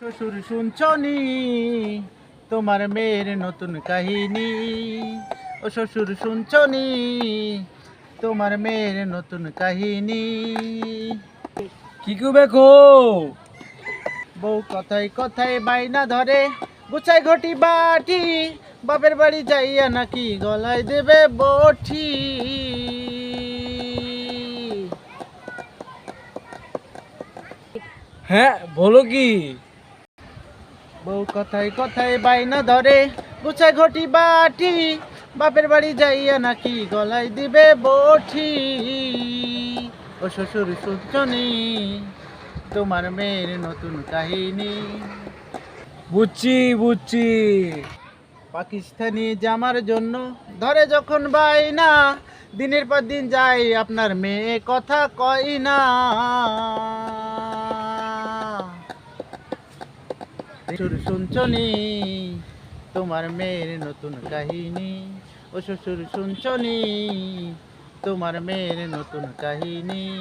শ্বশুর শুনছনি? তোমার মেয়ের নতুন কাহিনী। ও শ্বশুর শুনছনি? তোমার মেয়ের নতুন কাহিনী। কি করবে কো বউ কথায় কথায় বাইনা ধরে গুছাই ঘটি বাটি। বাপের বাড়ি যাইয়া নাকি গলায় দেবে বটি। হ্যাঁ বলো কি? বউ কথায় কথায় বাইনা ধরে গুছাই ঘটি বাটি, বাপের বাড়ি যাইয়া নাকি গলায় দিবে বটি। ও শ্বশুর শুনছনি তোমার মেয়ের নতুন কাহিনী। বুঝছি বুঝছি পাকিস্তানি জামার জন্য ধরে যখন বাইনা, দিনের পর দিন যাই আপনার মেয়ে কথা কয় না। শ্বশুর শুনছনি? তোমার মেয়ের নতুন কাহিনী। ও শ্বশুর শুনছনি? তোমার মেয়ের নতুন কাহিনী।